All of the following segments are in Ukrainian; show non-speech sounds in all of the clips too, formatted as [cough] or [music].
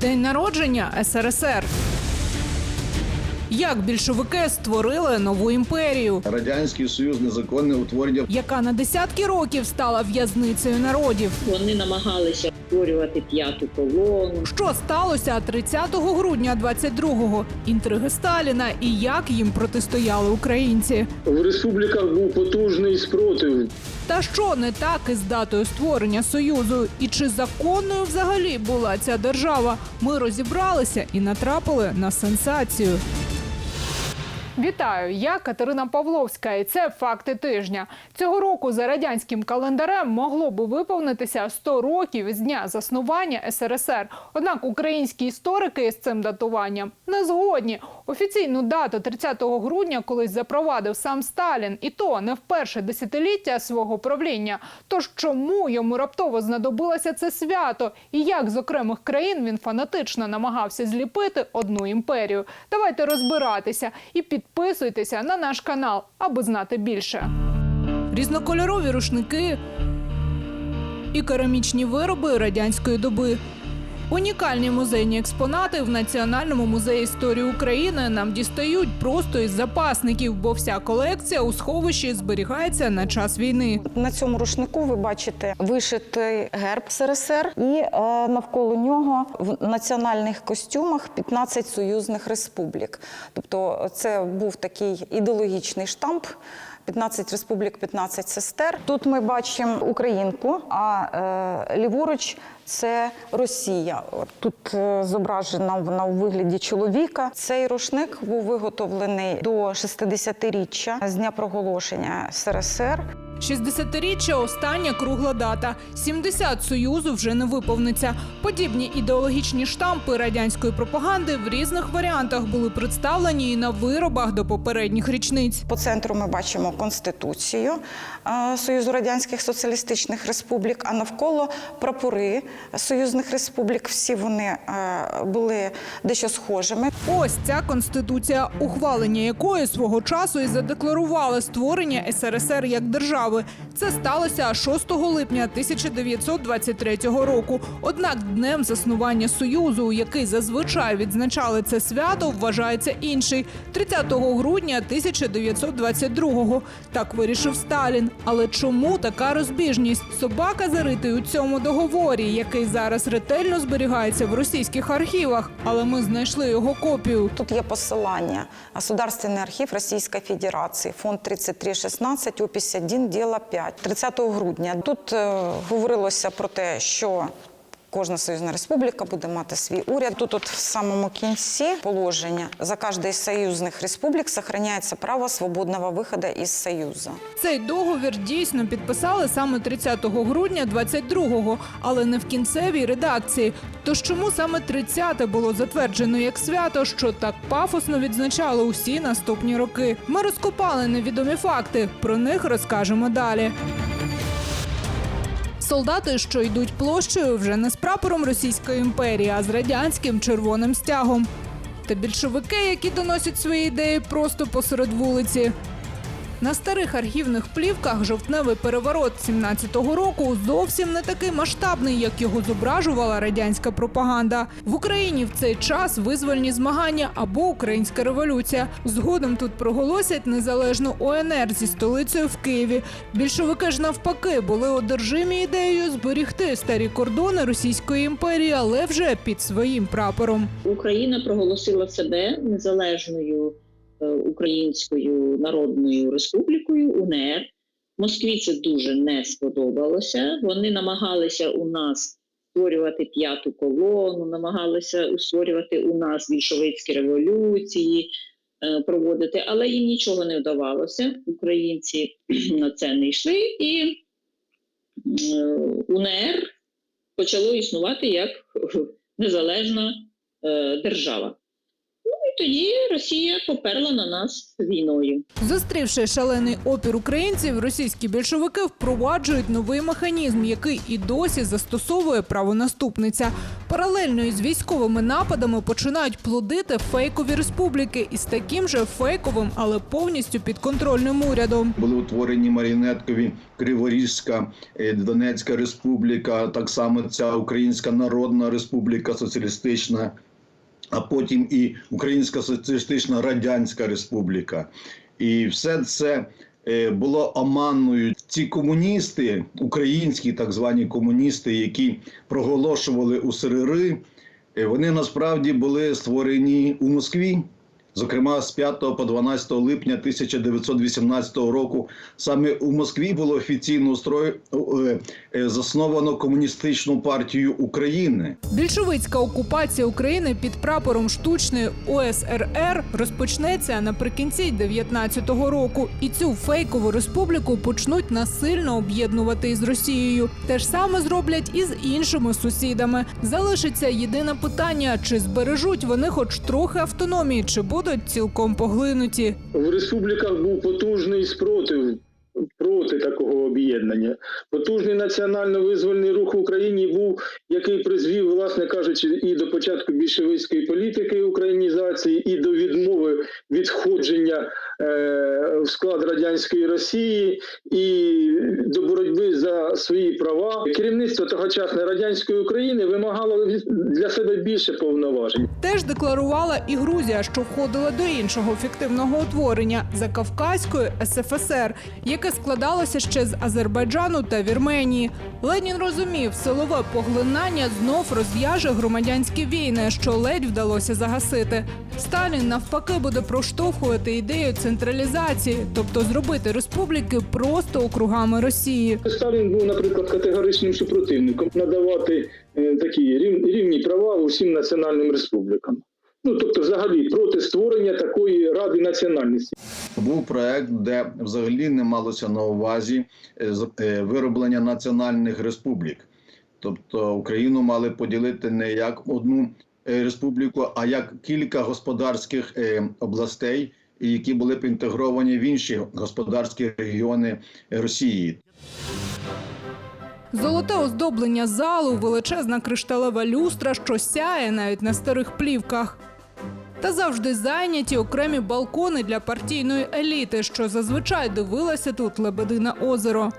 День народження СРСР. Як більшовики створили нову імперію, Радянський Союз незаконне утворення яка на десятки років стала в'язницею народів. Вони намагалися створювати п'яту колону. Що сталося 30 грудня 22-го? Інтриги Сталіна і як їм протистояли українці. В республіках був потужний спротив. Та що не так із датою створення союзу? І чи законною взагалі була ця держава? Ми розібралися і натрапили на сенсацію. Вітаю, я Катерина Павловська, і це факти тижня. Цього року за радянським календарем могло би виповнитися 100 років із дня заснування СРСР. Однак українські історики з цим датуванням не згодні. Офіційну дату 30 грудня колись запровадив сам Сталін, і то не в перше десятиліття свого правління. Тож чому йому раптово знадобилося це свято? І як з окремих країн він фанатично намагався зліпити одну імперію? Давайте розбиратися і підписуйтеся на наш канал, аби знати більше. Різнокольорові рушники і керамічні вироби радянської доби. Унікальні музейні експонати в Національному музеї історії України нам дістають просто із запасників, бо вся колекція у сховищі зберігається на час війни. На цьому рушнику ви бачите вишитий герб СРСР, і е, навколо нього в національних костюмах 15 союзних республік. Тобто, це був такий ідеологічний штамп. 15 республік, 15 сестер. Тут ми бачимо українку, а е, ліворуч це Росія. Тут е, зображена вона у вигляді чоловіка. Цей рушник був виготовлений до 60-річчя з дня проголошення СРСР. 60-річчя – остання кругла дата. 70 союзу вже не виповниться. Подібні ідеологічні штампи радянської пропаганди в різних варіантах були представлені і на виробах до попередніх річниць. По центру ми бачимо конституцію Союзу Радянських Соціалістичних Республік, а навколо прапори союзних республік. Всі вони е, були дещо схожими. Ось ця конституція, ухвалення якої свого часу і задекларували створення СРСР як держави. Це сталося 6 липня 1923 року. Однак днем заснування союзу, який зазвичай відзначали це свято, вважається інший 30 грудня 1922-го. Так вирішив Сталін. Але чому така розбіжність? Собака заритий у цьому договорі, який зараз ретельно зберігається в російських архівах. Але ми знайшли його копію. Тут є посилання Государственний архів Російської Федерації, фонд 3316, опись 1, діло 5. 30 грудня. Тут е, говорилося про те, що Кожна союзна республіка буде мати свій уряд. Тут, от в самому кінці положення за кожної з союзних республік сохраняється право свободного виходу із союзу. Цей договір дійсно підписали саме 30 грудня 22-го, але не в кінцевій редакції. Тож чому саме 30-те було затверджено як свято, що так пафосно відзначали усі наступні роки? Ми розкопали невідомі факти. Про них розкажемо далі. Солдати, що йдуть площею, вже не з прапором Російської імперії, а з радянським червоним стягом. Та більшовики, які доносять свої ідеї просто посеред вулиці. На старих архівних плівках жовтневий переворот 17-го року зовсім не такий масштабний, як його зображувала радянська пропаганда. В Україні в цей час визвольні змагання або українська революція. Згодом тут проголосять незалежну ОНР зі столицею в Києві. Більшовики ж навпаки були одержимі ідеєю зберігти старі кордони Російської імперії, але вже під своїм прапором. Україна проголосила себе незалежною Українською Народною Республікою УНР. Москві це дуже не сподобалося. Вони намагалися у нас створювати п'яту колону, намагалися створювати у нас більшовицькі революції, е, проводити, але їм нічого не вдавалося. Українці [clears throat] на це не йшли, і е, УНР почало існувати як [laughs] незалежна е, держава. Тоді Росія поперла на нас війною. Зустрівши шалений опір українців, російські більшовики впроваджують новий механізм, який і досі застосовує правонаступниця. Паралельно із військовими нападами починають плодити фейкові республіки із таким же фейковим, але повністю підконтрольним урядом. Були утворені маріонеткові Криворізька, е, Донецька Республіка, так само ця Українська Народна Республіка Соціалістична, а потім і Українська Соціалістична Радянська Республіка. І все це е, було оманною. Ці комуністи, українські так звані комуністи, які проголошували УСРР, е, вони насправді були створені у Москві. Зокрема, з 5 по 12 липня 1918 року саме у Москві було офіційно е, засновано комуністичну партію України. Більшовицька окупація України під прапором штучної ОСРР розпочнеться наприкінці 19-го року, і цю фейкову республіку почнуть насильно об'єднувати із Росією. Те ж саме зроблять і з іншими сусідами. Залишиться єдине питання: чи збережуть вони хоч трохи автономії, чи будуть цілком поглинуті. В республіках був потужний спротив проти такого об'єднання. Потужний національно-визвольний рух в Україні був, який призвів, власне кажучи, і до початку більшовицької політики українізації, і до відмови відходження е, в склад радянської Росії, і до боротьби за свої права. Керівництво тогочасної радянської України вимагало для себе більше повноважень. Теж декларувала і Грузія, що входила до іншого фіктивного утворення Закавказької СФСР, яке складалося ще з Азербайджану та Вірменії. Ленін розумів, силове поглинання знов розв'яже громадянські війни, що ледь вдалося загасити. Сталін навпаки буде проштовхувати ідею централізації, тобто зробити республіки просто округами Росії. Сталін був, наприклад, категоричним супротивником надавати е, такі рів- рівні права усім національним республікам. Ну тобто, взагалі, проти створення такої ради національності. Був проект, де взагалі не малося на увазі е, е, вироблення національних республік. Тобто Україну мали поділити не як одну е, республіку, а як кілька господарських областей, які були б інтегровані в інші господарські регіони Росії. Золоте оздоблення залу, величезна кришталева люстра, що сяє навіть на старих плівках. Та завжди зайняті окремі балкони для партійної еліти, що зазвичай дивилася тут Лебедине озеро.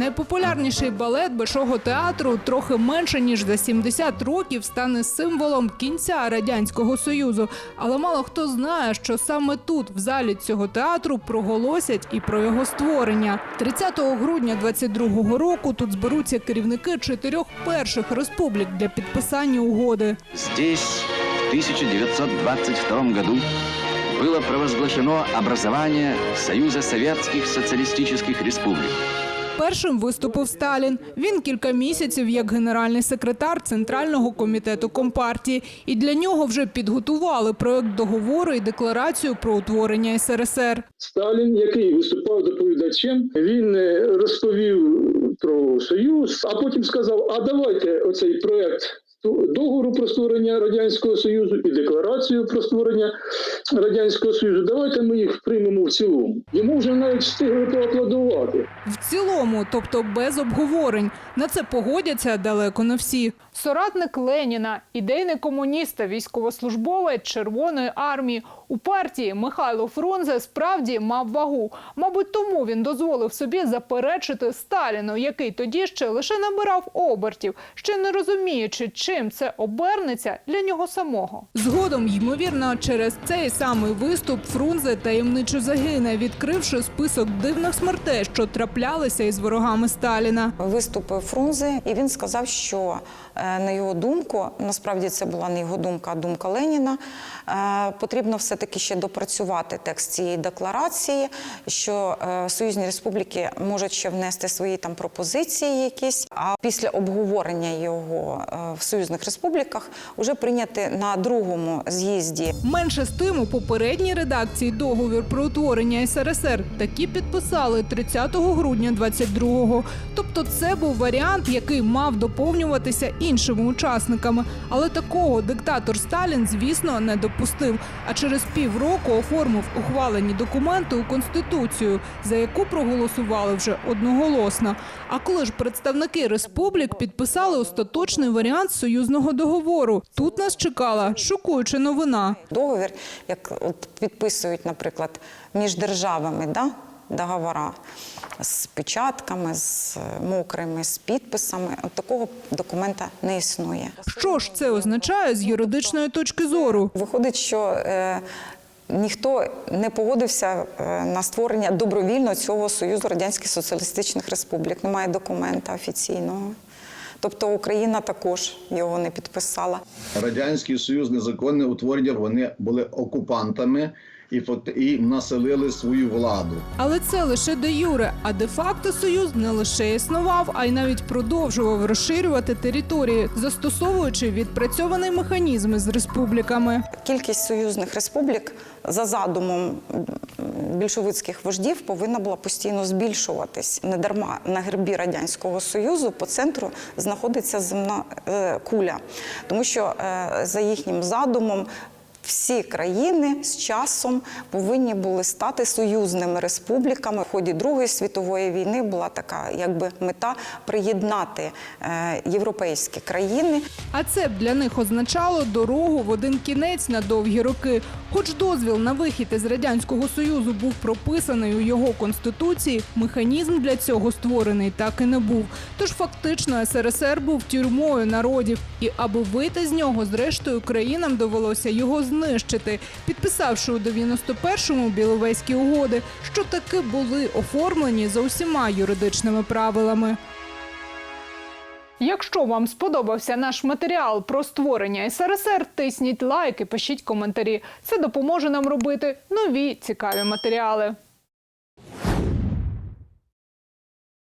Найпопулярніший балет Большого театру трохи менше ніж за 70 років стане символом кінця радянського союзу. Але мало хто знає, що саме тут, в залі цього театру, проголосять і про його створення. 30 грудня 22-го року тут зберуться керівники чотирьох перших республік для підписання угоди. Здесь в 1922 году было провозглашено образование Союза Советских Социалистических Республик. Першим виступив Сталін. Він кілька місяців як генеральний секретар Центрального комітету Компартії. І для нього вже підготували проект договору і декларацію про утворення СРСР. Сталін, який виступав доповідачем, він е, розповів про союз, а потім сказав: А давайте оцей проект договору про створення радянського союзу і декларацію про створення радянського союзу. Давайте ми їх приймемо в цілому. Йому вже навіть встигли поаплодувати. В цілому, тобто без обговорень, на це погодяться далеко не всі. Соратник Леніна, ідейний комуніст військовослужбовець Червоної армії у партії Михайло Фрунзе справді мав вагу. Мабуть, тому він дозволив собі заперечити Сталіну, який тоді ще лише набирав обертів, ще не розуміючи, чим це обернеться для нього самого. Згодом, ймовірно, через цей самий виступ Фрунзе таємничо загине, відкривши список дивних смертей, що траплялися із ворогами Сталіна. Виступив Фрунзе, і він сказав, що е, на його думку, насправді це була не його думка, а думка Леніна. е, Потрібно все-таки ще допрацювати текст цієї декларації, що е, союзні республіки можуть ще внести свої там пропозиції якісь. А після обговорення його в союзній союзних республіках вже прийняті на другому з'їзді Менше з тим у попередній редакції договір про утворення СРСР такі підписали 30 грудня 22-го. Тобто це був варіант, який мав доповнюватися іншими учасниками. Але такого диктатор Сталін, звісно, не допустив. А через півроку оформив ухвалені документи у конституцію, за яку проголосували вже одноголосно. А коли ж представники республік підписали остаточний варіант союзного договору, тут нас чекала шокуюча новина. договір, як от підписують, наприклад, між державами, да, договора з печатками, з мокрими, з підписами. От такого документа не існує. Що ж це означає з юридичної точки зору? Виходить, що е, ніхто не погодився е, на створення добровільно цього Союзу Радянських Соціалістичних Республік. Немає документа офіційного. Тобто Україна також його не підписала. Радянський Союз незаконне утворення вони були окупантами і і населили свою владу. Але це лише де юре. А де факто союз не лише існував, а й навіть продовжував розширювати території, застосовуючи відпрацьований механізм з республіками. Кількість союзних республік за задумом більшовицьких вождів повинна була постійно збільшуватись. Недарма на гербі радянського союзу по центру знаходиться земна е, куля, тому що е, за їхнім задумом. Всі країни з часом повинні були стати союзними республіками. В ході Другої світової війни була така, якби мета приєднати е, європейські країни А це б для них означало дорогу в один кінець на довгі роки. Хоч дозвіл на вихід із радянського союзу був прописаний у його конституції, механізм для цього створений так і не був. Тож фактично СРСР був тюрмою народів, і аби вийти з нього, зрештою країнам довелося його знищити, підписавши у 91-му Біловезькі угоди, що таки були оформлені за усіма юридичними правилами. Якщо вам сподобався наш матеріал про створення СРСР, тисніть лайки, пишіть коментарі. Це допоможе нам робити нові цікаві матеріали.